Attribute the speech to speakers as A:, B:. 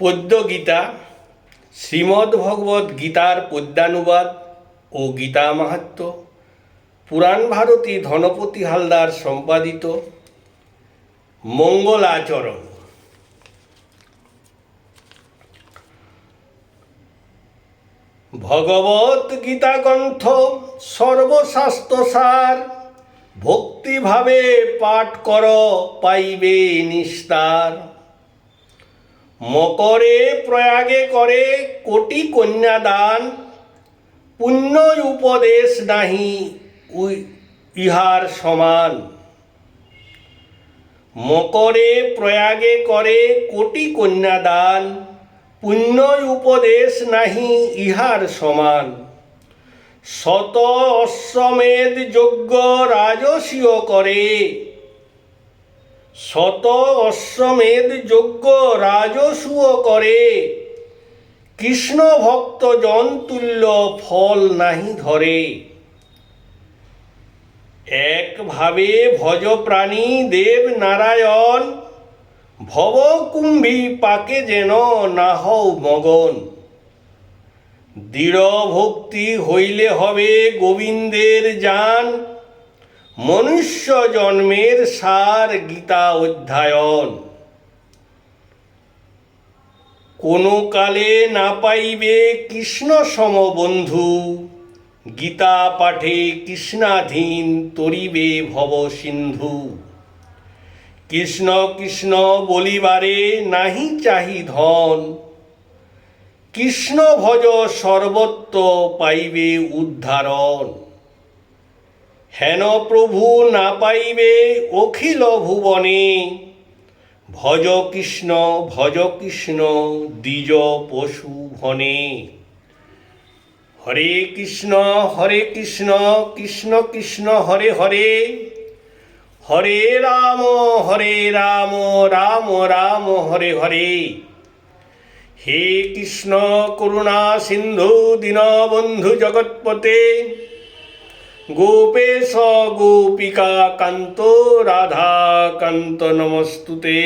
A: পদ্য গীতা শ্রীমদ্ভগবদ্ গীতার পদ্যানুবাদ ও গীতা মাহাত্ম পুরাণ ভারতী ধনপতি হালদার সম্পাদিত মঙ্গলাচরণ ভগবত গীতা গ্রন্থ সর্বশাস্ত্রসার ভক্তিভাবে পাঠ কর পাইবে নিস্তার মকরে প্রয়াগে করে কোটি কন্যাদান পুণ্য উপদেশ নাহি ইহার সমান মকরে প্রয়াগে করে কোটি কন্যাদান পুণ্য উপদেশ নাহি ইহার সমান শত অশ্বমেধ যজ্ঞ রাজসীয় করে শত অশ্বমেধ যজ্ঞ রাজসুয় করে কৃষ্ণ ভক্ত তুল্য ফল নাহি ধরে একভাবে ভজ প্রাণী দেব নারায়ণ ভব পাকে যেন না হও মগন দৃঢ় ভক্তি হইলে হবে গোবিন্দের যান মনুষ্য জন্মের সার গীতা অধ্যায়ন কোন কালে না পাইবে কৃষ্ণ সমবন্ধু গীতা পাঠে কৃষ্ণাধীন তরিবে ভব সিন্ধু কৃষ্ণ কৃষ্ণ বলিবারে নাহি চাহি ধন কৃষ্ণ ভজ সর্বত্র পাইবে উদ্ধারণ হেন প্রভু না পাইবে অখিল ভুবনে ভজ কৃষ্ণ ভজ কৃষ্ণ দ্বিজ পশু ভনে হরে কৃষ্ণ হরে কৃষ্ণ কৃষ্ণ কৃষ্ণ হরে হরে হরে রাম হরে রাম রাম রাম হরে হরে হে কৃষ্ণ করুণা সিন্ধু দীনবন্ধু জগৎপতে গোপেশ গোপিকা কান্ত রাধা কান্ত নমস্তুতে